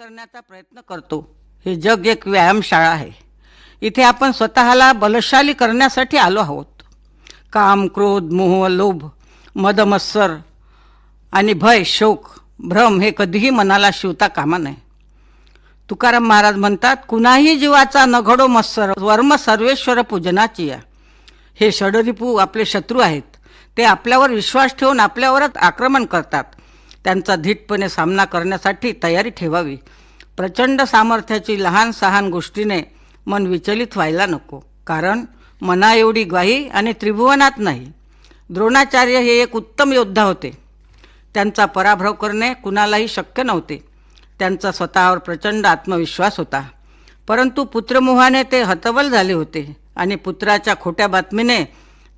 करण्याचा प्रयत्न करतो. हे जग एक व्यायामशाळा आहे. इथे आपण स्वतःला बलशाली करण्यासाठी आलो आहोत. काम क्रोध मोह लोभ मदमत्सर आणि भय शोक भ्रम हे कधीही मनाला शिवता कामा नये. तुकाराम महाराज म्हणतात कुणाही जीवाचा नघडो मत्सर वर्म सर्वेश्वर पूजनाची या. हे षडरिपू आपले शत्रू आहेत. ते आपल्यावर विश्वास ठेवून आपल्यावरच आक्रमण करतात. त्यांचा धीटपणे सामना करण्यासाठी तयारी ठेवावी. प्रचंड सामर्थ्याची लहान सहान गोष्टीने मन विचलित व्हायला नको. कारण मना एवढी ग्वाही आणि त्रिभुवनात नाही. द्रोणाचार्य हे एक उत्तम योद्धा होते. त्यांचा पराभव करणे कुणालाही शक्य नव्हते. त्यांचा स्वतःवर प्रचंड आत्मविश्वास होता. परंतु पुत्रमोहाने ते हतबल झाले होते आणि पुत्राच्या खोट्या बातमीने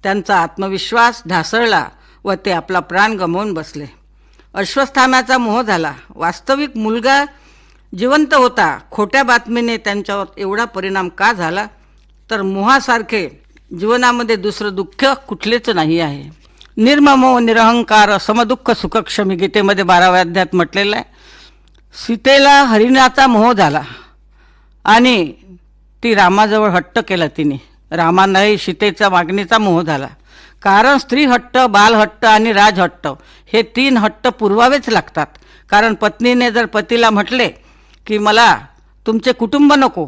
त्यांचा आत्मविश्वास ढासळला व ते आपला प्राण गमावून बसले. अश्वस्थामाचा मोह झाला. वास्तविक मुलगा जिवंत होता. खोट्या बातमीने त्यांच्यावर एवढा परिणाम का झाला? तर मोहासारखे जीवनामध्ये दुसरं दुःख कुठलेच नाही आहे. निर्ममो निरहंकार समदुःख सुखक्षमी गीतेमध्ये बाराव्या अध्यात म्हटलेलं आहे. सीतेला हरिणाचा मोह झाला आणि ती रामाजवळ हट्ट केला तिने. रामानाही सीतेचा मागणीचा मोह झाला. कारण स्त्री हट्ट बालहट्ट आणि राजहट्ट हे तीन हट्ट पुरवावेच लागतात. कारण पत्नीने जर पतीला म्हटले की मला तुमचे कुटुंब नको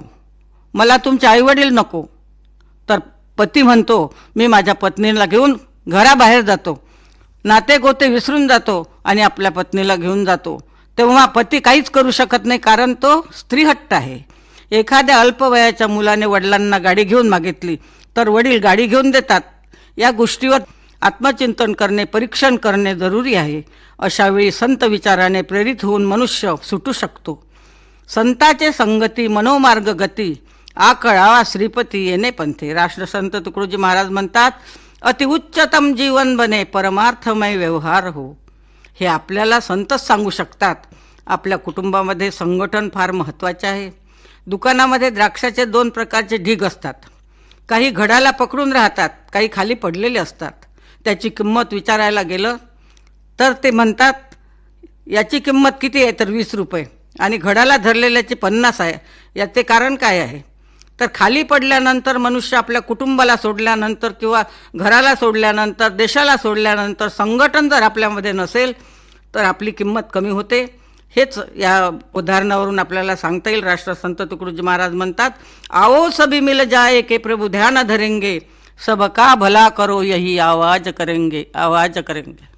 मला तुमचे आईवडील नको तर पती म्हणतो मी माझ्या पत्नीला घेऊन घराबाहेर जातो. नाते गोते विसरून जातो आणि आपल्या पत्नीला घेऊन जातो. तेव्हा पती काहीच करू शकत नाही कारण तो स्त्रीहट्ट आहे. एखाद्या अल्पवयाच्या मुलाने वडिलांना गाडी घेऊन मागितली तर वडील गाडी घेऊन देतात. या गोष्टीवर आत्मचिंतन करणे परीक्षण करणे जरुरी आहे. अशावेळी संत विचाराने प्रेरित होऊन मनुष्य सुटू शकतो. संताचे संगती मनोमार्ग गती आ कळावा श्रीपती येणे पंथे. राष्ट्रसंत तुकडोजी महाराज म्हणतात अतिउच्चतम जीवन बने परमार्थमय व्यवहार हो. हे आपल्याला संतच सांगू शकतात. आपल्या कुटुंबामध्ये संघटन फार महत्त्वाचे आहे. दुकानामध्ये द्राक्षाचे दोन प्रकारचे ढीग असतात. काही घडाला पकडून राहतात काही खाली पडलेले असतात. त्याची किंमत विचारायला गेलं तर ते म्हणतात याची किंमत किती आहे तर वीस रुपये? आणि घडाला धरलेल्याची पन्नास आहे याचे कारण काय आहे? तर खाली पडल्यानंतर मनुष्य आपल्या कुटुंबाला सोडल्यानंतर किंवा घराला सोडल्यानंतर देशाला सोडल्यानंतर संघटन जर आपल्यामध्ये नसेल तर आपली किंमत कमी होते. हेच या उदाहरणावरून आपल्याला सांगता येईल. राष्ट्रसंत तुकडोजी महाराज म्हणतात आओ सभी मिल जाए के प्रभु ध्यान धरेंगे सबका भला करो यही आवाज करेंगे आवाज करेंगे.